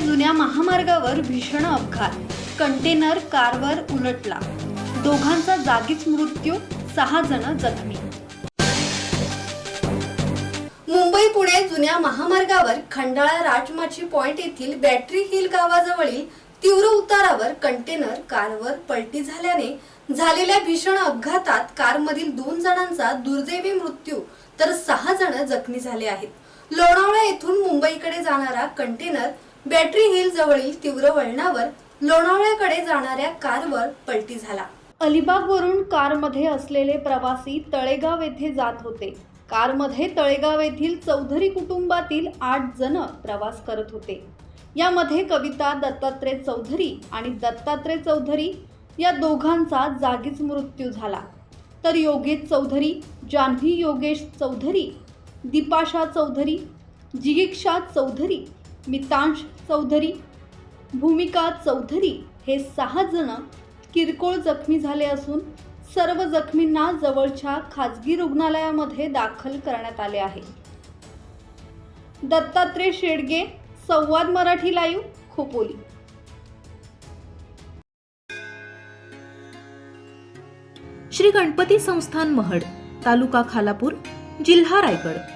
जुन्या महामार्गावर भीषण अपघात. कंटेनर कारवर उलटला. दोघांचा जागीच मृत्यू सहा जण जखमी. मुंबई पुणे जुन्या महामार्गावर खंडाळा राजमाची पॉइंट येथील बॅटरी हिल गावाजवळील तीव्र उतारावर कंटेनर कारवर पलटी झाल्याने झालेल्या भीषण अपघातात कारमधील दोन जणांचा दुर्दैवी मृत्यू तर सहा जण जखमी झाले आहेत. लोणावळा येथून मुंबईकडे जाणारा कंटेनर बॅटरी हिल जवळील तीव्र वळणावर लोणावळ्याकडे जाणाऱ्या कारवर पलटी झाला. अलिबागवरून कारमध्ये असलेले प्रवासी तळेगाव येथे जात होते. कारमध्ये तळेगाव येथील चौधरी कुटुंबातील आठ जण प्रवास करत होते. यामध्ये कविता दत्तात्रय चौधरी आणि दत्तात्रय चौधरी या दोघांचा जागीच मृत्यू झाला. तर योगेश चौधरी जान्हवी योगेश चौधरी दीपाशा चौधरी जिगिक्षा चौधरी मितांश चौधरी भूमिका चौधरी हे सहा जण किरकोळ जखमी झाले असून सर्व जखमींना जवळच्या खाजगी रुग्णालयामध्ये दाखल करण्यात आले आहे. दत्तात्रय शेडगे संवाद मराठी लाईव्ह खोपोली. श्री गणपती संस्थान महड तालुका खालापूर जिल्हा रायगड.